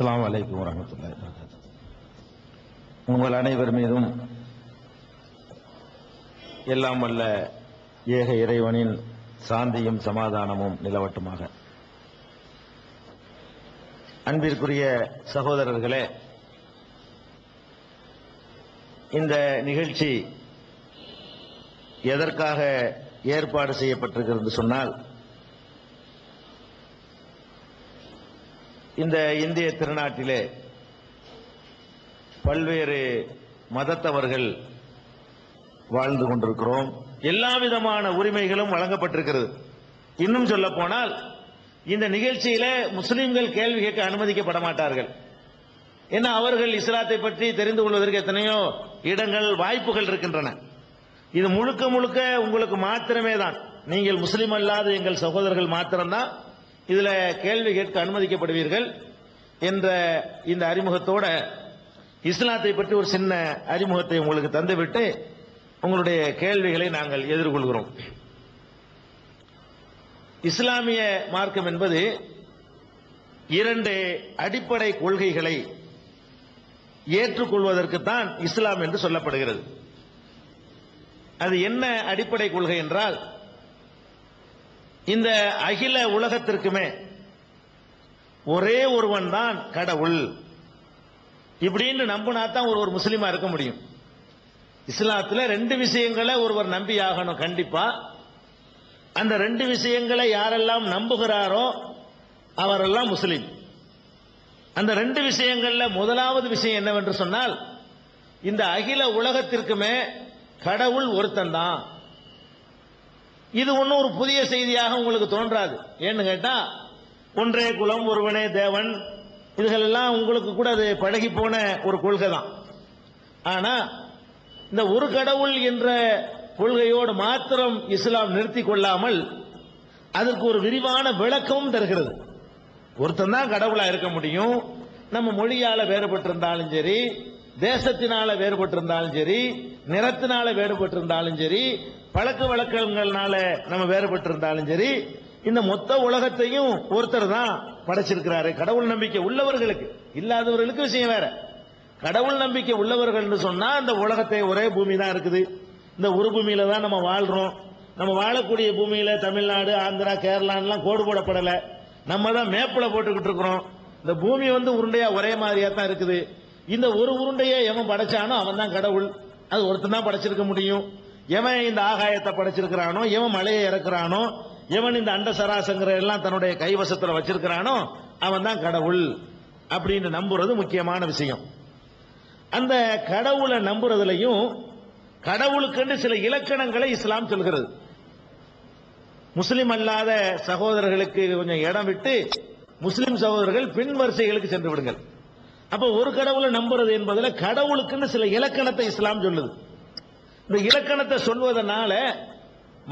அஸ்ஸலாமு அலைக்கும் வரஹ்மத்துல்லாஹி உங்கள் அனைவர் மீதும் எல்லாம் வல்ல ஏக இறைவனின் சாந்தியும் சமாதானமும் நிலவட்டுமாக. அன்பிற்குரிய சகோதரர்களே இந்த நிகழ்ச்சி எதற்காக ஏற்பாடு செய்யப்பட்டிருக்கிறது சொன்னால் இந்த இந்திய திருநாட்டிலே பல்வேறு மதத்தவர்கள் வாழ்ந்து கொண்டிருக்கிறோம். எல்லா விதமான உரிமைகளும் வழங்கப்பட்டிருக்கிறது. இன்னும் சொல்ல போனால் இந்த நிகழ்ச்சியில முஸ்லிம்கள் கேள்வி கேட்க அனுமதிக்கப்பட மாட்டார்கள். ஏன்னா அவர்கள் இஸ்லாத்தை பற்றி தெரிந்து கொள்வதற்கு எத்தனையோ இடங்கள் வாய்ப்புகள் இருக்கின்றன. இது முழுக்க முழுக்க உங்களுக்கு மாத்திரமே தான் நீங்கள் முஸ்லீம் அல்லாத எங்கள் சகோதரர்கள் மாத்திரம்தான். இதுல கேள்வி கேட்க அனுமதிக்கப்படுவீர்கள் என்ற இந்த அறிமுகத்தோட இஸ்லாத்தை பற்றி ஒரு சின்ன அறிமுகத்தை உங்களுக்கு தந்துவிட்டு உங்களுடைய கேள்விகளை நாங்கள் எதிர்கொள்கிறோம். இஸ்லாமிய மார்க்கம் என்பது இரண்டு அடிப்படை கொள்கைகளை ஏற்றுக்கொள்வதற்குத்தான் இஸ்லாம் என்று சொல்லப்படுகிறது. அது என்ன அடிப்படை கொள்கை என்றால் இந்த அகில உலகத்திற்குமே ஒரே ஒருவன் தான் கடவுள். இப்படின்னு நம்பினா தான் ஒரு ஒரு முஸ்லீமா இருக்க முடியும். இஸ்லாத்துல ரெண்டு விஷயங்களை ஒருவர் நம்பி ஆகணும் கண்டிப்பா. அந்த ரெண்டு விஷயங்களை யாரெல்லாம் நம்புகிறாரோ அவரெல்லாம் முஸ்லீம். அந்த ரெண்டு விஷயங்கள்ல முதலாவது விஷயம் என்னவென்று சொன்னால் இந்த அகில உலகத்திற்குமே கடவுள் ஒருத்தன் தான். இது ஒன்றும் ஒரு புதிய செய்தியாக உங்களுக்கு தோன்றாது. ஏன்னு கேட்டா ஒன்றே குலம் ஒருவனே தேவன் இதுகளெல்லாம் உங்களுக்கு கூட அது பழகி போன ஒரு கொள்கை தான். ஆனா இந்த ஒரு கடவுள் என்ற கொள்கையோடு மாத்திரம் இஸ்லாம் நிறுத்தி கொள்ளாமல் அதற்கு ஒரு விரிவான விளக்கமும் தருகிறது. ஒருத்தன் தான் கடவுளா இருக்க முடியும். நம்ம மொழியால வேறுபட்டிருந்தாலும் சரி தேசத்தினால வேறுபட்டிருந்தாலும் சரி நிறத்தினால வேறுபட்டிருந்தாலும் சரி பழக்க வழக்கங்கள்னால நம்ம வேறுபட்டிருந்தாலும் சரி இந்த மொத்த உலகத்தையும் ஒருத்தர் தான் படைச்சிருக்கிறாரு. கடவுள் நம்பிக்கை உள்ளவர்களுக்கு இல்லாதவர்களுக்கு விஷயம் வேற. கடவுள் நம்பிக்கை உள்ளவர்கள்னு சொன்னா இந்த உலகத்தை ஒரே பூமி தான் இருக்குது. இந்த ஒரு பூமியில தான் நம்ம வாழ்றோம். நம்ம வாழக்கூடிய பூமியில தமிழ்நாடு ஆந்திரா கேரளான்லாம் கோடு போடப்படல. நம்ம தான் மேப்பில் போட்டுக்கிட்டு இருக்கிறோம். இந்த பூமி வந்து உருண்டையா ஒரே மாதிரியா தான் இருக்குது. இந்த ஒரு உருண்டையை எவன் படைச்சானோ அவன் தான் கடவுள். அது ஒருத்தன் தான் படைச்சிருக்க முடியும். எவன் இந்த ஆகாயத்தை படைச்சிருக்கிறானோ எவன் மலையை இறக்குறானோ எவன் இந்த அண்ட சராசங்கிற எல்லாம் தன்னுடைய கைவசத்துல வச்சிருக்கிறானோ அவன் தான் கடவுள் அப்படின்னு நம்புறது முக்கியமான விஷயம். அந்த கடவுளை நம்புறதுலையும் கடவுளுக்கென்று சில இலக்கணங்களை இஸ்லாம் சொல்கிறது. முஸ்லிம் அல்லாத சகோதரர்களுக்கு கொஞ்சம் இடம் விட்டு முஸ்லிம் சகோதரர்கள் பின் வரிசைகளுக்கு சென்று விடுங்கள். அப்ப ஒரு கடவுளை நம்புறது என்பதில் கடவுளுக்குன்னு சில இலக்கணத்தை இஸ்லாம் சொல்லுது. இந்த இலக்கணத்தை சொல்வதனால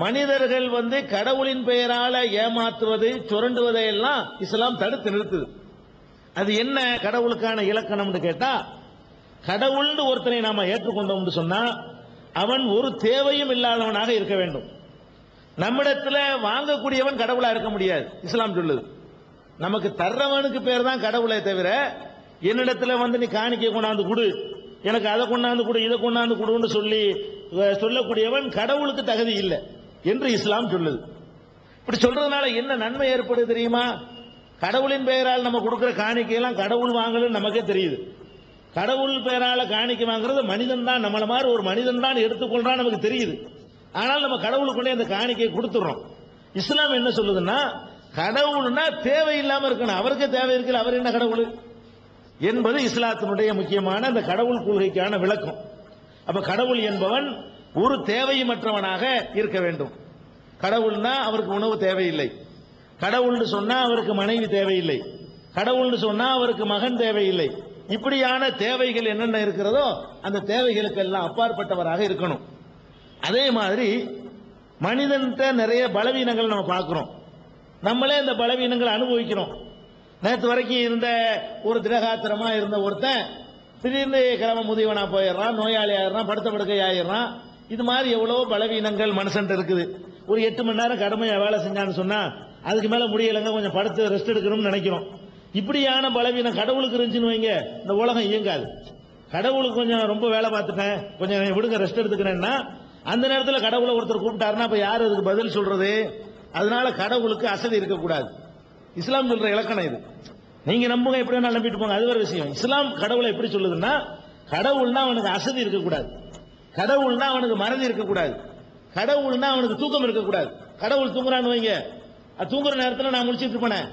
மனிதர்கள் வந்து கடவுளின் பெயரால ஏமாத்துவது சுரண்டுவதை எல்லாம் இஸ்லாம் தடுத்து நிறுத்துது. அது என்ன கடவுளுக்கான இலக்கணம்னு கேட்டா கடவுள்னு ஒருத்தனை நாம ஏற்றுக்கொண்டோம்னு சொன்னா அவன் ஒரு தேவையும் இல்லாதவனாக இருக்க வேண்டும். நம்மிடத்துல வாங்கக்கூடியவன் கடவுளா இருக்க முடியாது இஸ்லாம் சொல்லுது. நமக்கு தர்றவனுக்கு பேர் தான் கடவுளே தவிர என்னிடத்துல வந்து நீ காணிக்கை கொண்டாந்து கொடு எனக்கு அதை கொண்டாந்து கொடு இதை கொண்டாந்து கொடுன்னு சொல்லி சொல்லக்கூடியவன் கடவுளுக்கு தகுதி இல்லை என்று இஸ்லாம் சொல்லுது. இப்படி சொல்றதுனால என்ன நன்மை ஏற்படுது தெரியுமா? கடவுளின் பெயரால் நம்ம கொடுக்கிற காணிக்கையெல்லாம் கடவுள் வாங்கலன்னு நமக்கே தெரியுது. கடவுள் பெயரால காணிக்கை வாங்குறது மனிதன் தான். நம்மள மாதிரி ஒரு மனிதன் தான் எடுத்துக்கொள்றான் நமக்கு தெரியுது. ஆனால் நம்ம கடவுளுக்குள்ளே அந்த காணிக்கையை கொடுத்துடுறோம். இஸ்லாம் என்ன சொல்லுதுன்னா கடவுள்னா தேவையில்லாமல் இருக்கணும். அவருக்கே தேவை இருக்குல்ல அவர் என்ன கடவுள்? என்பது இஸ்லாத்தினுடைய முக்கியமான அந்த கடவுள் கொள்கைக்கான விளக்கம். அப்ப கடவுள் என்பவன் ஒரு தேவையுமற்றவனாக இருக்க வேண்டும். கடவுள்னா அவருக்கு உணவு தேவையில்லை. கடவுள்னு சொன்னா அவருக்கு மனைவி தேவையில்லை. கடவுள்னு சொன்னா அவருக்கு மகன் தேவையில்லை. இப்படியான தேவைகள் என்னென்ன இருக்கிறதோ அந்த தேவைகளுக்கெல்லாம் அப்பாற்பட்டவராக இருக்கணும். அதே மாதிரி மனிதன்கிட்ட நிறைய பலவீனங்கள் நம்ம பார்க்குறோம். நம்மளே இந்த பலவீனங்களை அனுபவிக்கிறோம். நேற்று வரைக்கும் இருந்த ஒரு திரகாத்திரமா இருந்த ஒருத்தன் திடீர்னு கிளம்ப முதியவனா போயிடுறான் நோயாளி ஆயிடுறான் படுத்த படுக்கை ஆயிடுறான் இது மாதிரி எவ்வளவோ பலவீனங்கள் மனுஷன்ட்ட இருக்குது. ஒரு எட்டு மணி நேரம் கடமையாக வேலை செஞ்சான்னு சொன்னா அதுக்கு மேல முடியலைங்க கொஞ்சம் படுத்து ரெஸ்ட் எடுக்கணும்னு நினைக்கிறோம். இப்படியான பலவீனம் கடவுளுக்கு இருந்துச்சுன்னு வைங்க இந்த உலகம் இயங்காது. கடவுளுக்கு கொஞ்சம் ரொம்ப வேலை பார்த்துட்டேன் கொஞ்சம் விடுங்க ரெஸ்ட் எடுத்துக்கிறேன்னா அந்த நேரத்தில் கடவுளை ஒருத்தர் கூப்பிட்டாருன்னா அப்ப யார் அதுக்கு பதில் சொல்றது? அதனால கடவுளுக்கு அசதி இருக்கக்கூடாது. இஸ்லாம் சொல்ற இலக்கணம் இது. நீங்க நம்புங்க எப்படி வேணாலும் நம்பிட்டு போங்க. அது ஒரு விஷயம். இஸ்லாம் கடவுளை எப்படி சொல்லுதுன்னா கடவுள்னா அவனுக்கு அசதி இருக்கக்கூடாது. கடவுள்னா அவனுக்கு மறதி இருக்கக்கூடாது. கடவுள்னா அவனுக்கு தூக்கம் இருக்கக்கூடாது. கடவுள் தூங்குறான்னு வைங்க. அது தூங்குற நேரத்தில் நான் முடிச்சுட்டு இருப்பேனே.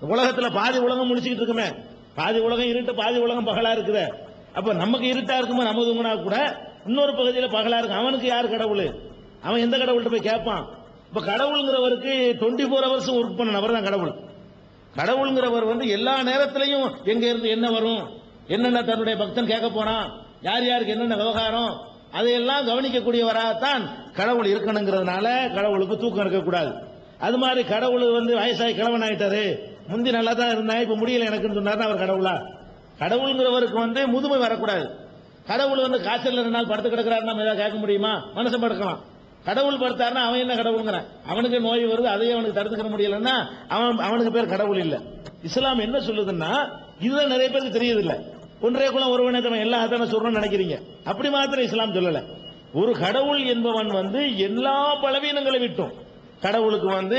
உலகத்தில் பாதி உலகம் முடிச்சுக்கிட்டு இருக்குமே. பாதி உலகம் இருட்டு பாதி உலகம் பகலா இருக்குது. அப்ப நமக்கு இருட்டா இருக்குமோ நம்ம தூங்கினா கூட இன்னொரு பகுதியில் பகலா இருக்கும் அவனுக்கு யார் கடவுள்? அவன் எந்த கடவுள்கிட்ட போய் கேட்பான்? இப்ப கடவுளுங்கிறவருக்கு டுவெண்ட்டி ஃபோர் ஹவர்ஸ் ஒர்க் பண்ண நபர் தான் கடவுள். கடவுளுங்கிறவர் வந்து எல்லா நேரத்திலையும் எங்க இருந்து என்ன வரும்? என்னென்ன தன்னுடைய பக்தன் கேட்க போறான்? யார் யாருக்கு என்னென்ன விவகாரம்? அதையெல்லாம் கவனிக்கக்கூடியவராகத்தான் கடவுள் இருக்கணுங்கிறதுனால கடவுளுக்கு தூக்கம் இருக்கக்கூடாது. அது மாதிரி கடவுள் வந்து வயசாகி கிழவன் ஆயிட்டாரு. முந்தி நல்லா தான் இருந்தா இப்ப முடியல எனக்குன்னு சொன்னார் அவர் கடவுளா? கடவுளுங்கிறவருக்கு வந்து முதுமை வரக்கூடாது. கடவுள் வந்து காய்ச்சல் ரெண்டு நாள் படுத்து கிடக்கிறாரு நம்ம ஏதாவது கேட்க முடியுமா? மனசை படுக்கலாம். கடவுள் படுத்தாருன்னா அவன் என்ன கடவுளுங்கிறான் அவனுக்கு நோய் வருது அதையே அவனுக்கு தடுத்துக்கிற முடியலன்னா அவன் அவனுக்கு பேர் கடவுள் இல்லை. இஸ்லாம் என்ன சொல்லுதுன்னா இதுதான் நிறைய பேருக்கு தெரியுது ஒன்றே குலம் ஒருவனே தவன் எல்லா அதான சொல்றோம்னு நினைக்கிறீங்க. அப்படி மாத்திரம் இஸ்லாம் சொல்லல. ஒரு கடவுள் என்பவன் வந்து எல்லா பலவீனங்களை விட்டும். கடவுளுக்கு வந்து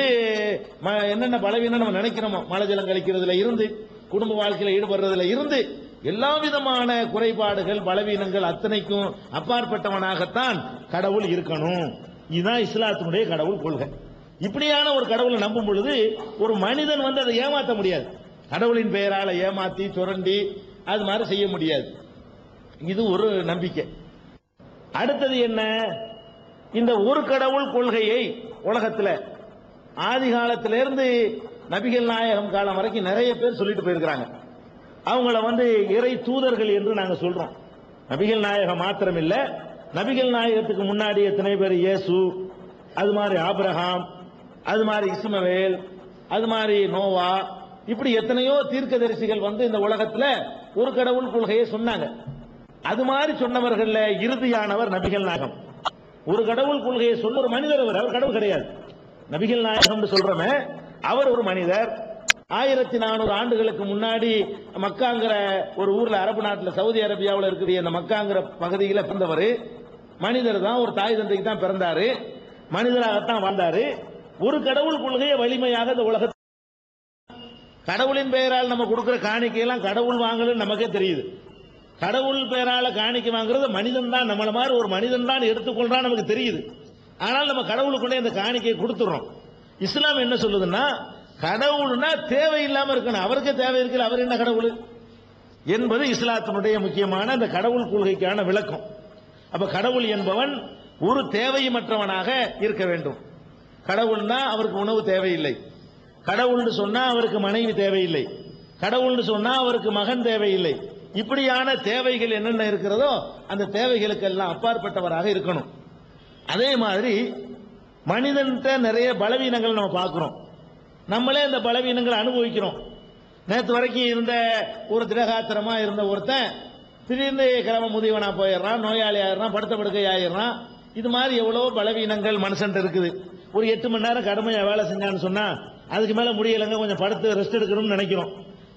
ம- என்னென்ன பலவீனம் நம்ம நினைக்கிறோமோ மழை ஜலம் கழிக்கிறதுல இருந்து குடும்ப வாழ்க்கையில் ஈடுபடுறதுல இருந்து எல்லா விதமான குறைபாடுகள் பலவீனங்கள் அத்தனைக்கும் அப்பாற்பட்டவனாகத்தான் கடவுள் இருக்கணும். இதுதான் இஸ்லாத்தினுடைய கடவுள் கொள்கை. இப்படியான ஒரு கடவுளை நம்பும் பொழுது ஒரு மனிதன் வந்து அதை ஏமாற்ற முடியாது. கடவுளின் பெயரால் ஏமாத்தி சுரண்டி அது மாதிரி செய்ய முடியாது. இது ஒரு நம்பிக்கை. அடுத்தது என்ன? இந்த ஒரு கடவுள் கொள்கையை உலகத்தில் ஆதி காலத்திலிருந்து நபிகள் நாயகம் காலம் வரைக்கும் நிறைய பேர் சொல்லிட்டு போயிருக்கிறாங்க. அவங்கள வந்து இறை தூதர்கள் என்று நாங்கள் சொல்றோம். நபிகள் நாயகம் மாத்திரம் இல்லை நபிகள் நாயகத்துக்கு முன்னாடி எத்தனை பேர்? இயேசு அது மாதிரி ஆப்ரஹாம் அது மாதிரி இஸ்மவேல் அது மாதிரி நோவா இப்படி எத்தனையோ தீர்க்கதரிசிகள் வந்து இந்த உலகத்துல ஒரு கடவுள் கொள்கையை சொன்னாங்க. அது மாதிரி சொன்னவர்கள்ல இறுதியானவர் நபிகள் நாயகம். ஒரு கடவுள் கொள்கையை சொல்ல ஒரு மனிதர் அவர் அவர் கடவுள் கிடையாது. நபிகள் நாயகம் சொல்றமே அவர் ஒரு மனிதர். ஆயிரத்தி நானூறு ஆண்டுகளுக்கு முன்னாடி மக்காங்கிற ஒரு ஊர்ல அரபு நாட்டில் சவுதி அரேபியாவில் இருக்கக்கூடிய அந்த மக்காங்கிற பகுதியில் பிறந்தவர். மனிதர் தான் ஒரு தாய் தந்தைக்கு தான் பிறந்தாரு. மனிதராகத்தான் வாழ்ந்தாரு. ஒரு கடவுள் கொள்கையை வலிமையாக இந்த உலகத்தில் கடவுளின் பெயரால் நம்ம கொடுக்கிற காணிக்கையெல்லாம் கடவுள் வாங்கலன்னு நமக்கே தெரியுது. கடவுள் பெயரால காணிக்கை வாங்குறது மனிதன் தான். நம்மள மாதிரி ஒரு மனிதன் தான் எடுத்துக்கொள்றான் நமக்கு தெரியுது. ஆனால் நம்ம கடவுளுக்குள்ளே இந்த காணிக்கையை கொடுத்துறோம் இஸ்லாம் என்ன சொல்லுதுன்னா கடவுள்னா தேவையில்லாம இருக்கணும். அவருக்கே தேவை இருக்குல்ல அவர் என்ன கடவுள்? என்பது இஸ்லாத்தினுடைய முக்கியமான அந்த கடவுள் கொள்கைக்கான விளக்கம். அப்ப கடவுள் என்பவன் ஒரு தேவையுமற்றவனாக இருக்க வேண்டும். கடவுள்னா அவருக்கு உணவு தேவையில்லை. கடவுள்னு சொன்னா அவருக்கு மனைவி தேவையில்லை. கடவுள்னு சொன்னா அவருக்கு மகன் தேவையில்லை. இப்படியான தேவைகள் என்னென்ன இருக்கிறதோ அந்த தேவைகளுக்கெல்லாம் அப்பாற்பட்டவராக இருக்கணும். அதே மாதிரி மனிதன்கிட்ட நிறைய பலவீனங்கள் நம்ம பார்க்குறோம். நம்மளே அந்த பலவீனங்களை அனுபவிக்கிறோம். நேற்று வரைக்கும் இருந்த ஒரு திரகாத்திரமா இருந்த ஒருத்தன் திடீர்னு கிழமை முதியவனா போயிடுறான் நோயாளி ஆயிடுறான் படுத்த படுக்கை ஆயிடுறான் இது மாதிரி எவ்வளோ பலவீனங்கள் மனுஷன்ட்ட இருக்குது. ஒரு எட்டு மணி நேரம் கடுமையா வேலை செஞ்சான்னு சொன்னா அதுக்கு மேல முடியலைங்க கொஞ்சம் படுத்து ரெஸ்ட் எடுக்கணும்னு நினைக்கிறோம்.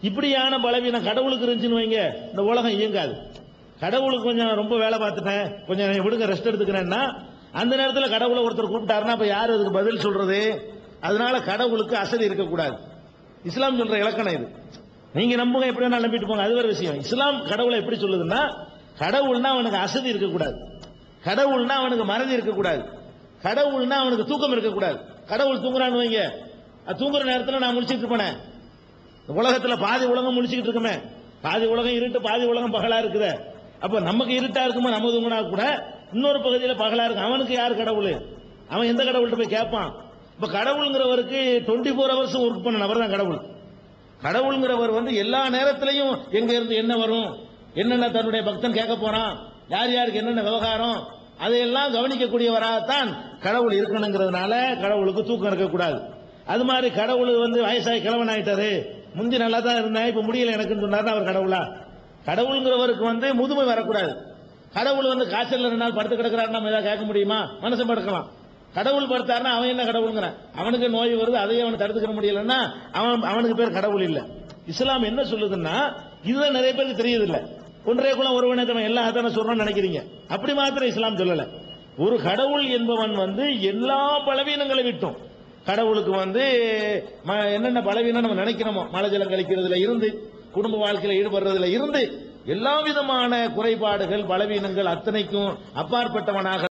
இப்படியான பலவீனம் கடவுளுக்கு இருந்துச்சுன்னு வைங்க இந்த உலகம் இயங்காது. கடவுளுக்கு கொஞ்சம் ரொம்ப வேலை பார்த்துட்டேன் கொஞ்சம் விடுங்க ரெஸ்ட் எடுத்துக்கிறேன்னா அந்த நேரத்தில் கடவுளை ஒருத்தர் கூப்பிட்டாருன்னா அப்ப யார் அதுக்கு பதில் சொல்றது? அதனால கடவுளுக்கு அசதி இருக்கக்கூடாது. இஸ்லாம் சொல்ற இலக்கணம் இது. நீங்க நம்புங்க எப்படி வேணாலும் நம்பிட்டு போங்க. அது ஒரு விஷயம். இஸ்லாம் கடவுளை எப்படி சொல்லுதுன்னா கடவுள்னா அவனுக்கு அசதி இருக்கக்கூடாது. கடவுள்னா அவனுக்கு மறதி இருக்கக்கூடாது. கடவுள்னா அவனுக்கு தூக்கம் இருக்கக்கூடாது. கடவுள் தூங்குறான்னு வைங்க. அது தூங்குற நேரத்தில் நான் முடிச்சுட்டு இருப்பேன். உலகத்துல பாதி உலகம் முடிச்சுக்கிட்டு இருக்குமே. பாதி உலகம் இருட்டு பாதி உலகம் பகலா இருக்குத. அப்ப நமக்கு இருட்டா இருக்குமோ நம்ம தூங்கினா கூட இன்னொரு பகுதியில் பகலா இருக்கு அவனுக்கு யார் கடவுள்? அவன் எந்த கடவுள்கிட்ட போய் கேட்பான்? இப்ப கடவுளுங்கிறவருக்கு டுவெண்ட்டி ஃபோர் ஹவர்ஸ் ஒர்க் பண்ண நபர் தான் கடவுள். கடவுளுங்கிறவர் வந்து எல்லா நேரத்திலையும் எங்க இருந்து என்ன வரும்? என்னென்ன தன்னுடைய பக்தன் கேட்க போறான்? யார் யாருக்கு என்னென்ன விவகாரம்? அதையெல்லாம் கவனிக்கக்கூடியவராகத்தான் கடவுள் இருக்கணுங்கிறதுனால கடவுளுக்கு தூக்கம் இருக்கக்கூடாது. அது மாதிரி கடவுள் வந்து வயசாகி கிழவன் ஆயிட்டாரு. முந்தி நல்லா தான் இருந்தேன் இப்போ முடியல எனக்குன்னு சொன்னார் அவர் கடவுளா? கடவுளுங்கிறவருக்கு வந்து முதுமை வரக்கூடாது. கடவுள் வந்து காய்ச்சல் ரெண்டு நாள் படுத்து கிடக்கிறாரு நம்ம ஏதாவது கேட்க முடியுமா? மனசு படுக்கலாம். கடவுள் படுத்தாருன்னா அவன் என்ன கடவுளுங்கிறான். அவனுக்கு நோய் வருது அதையும் அவனை தடுத்துக்கிற முடியலன்னா அவன் அவனுக்கு பேர் கடவுள் இல்லை. இஸ்லாம் என்ன சொல்லுதுன்னா இதுதான் நிறைய பேருக்கு தெரியுது ஒன்றே குலம் ஒருவனே தவன் எல்லா தானே சொல்றோம்னு நினைக்கிறீங்க. அப்படி மாத்திரம் இஸ்லாம் சொல்லல. ஒரு கடவுள் என்பவன் வந்து எல்லா பலவீனங்களை விட்டும். கடவுளுக்கு வந்து ம- என்னென்ன பலவீனம் நம்ம நினைக்கிறோமோ மலை ஜலம் கழிக்கிறதுல இருந்து குடும்ப வாழ்க்கையில ஈடுபடுறதுல இருந்து எல்லா விதமான குறைபாடுகள் பலவீனங்கள் அத்தனைக்கும் அப்பாற்பட்டவனாக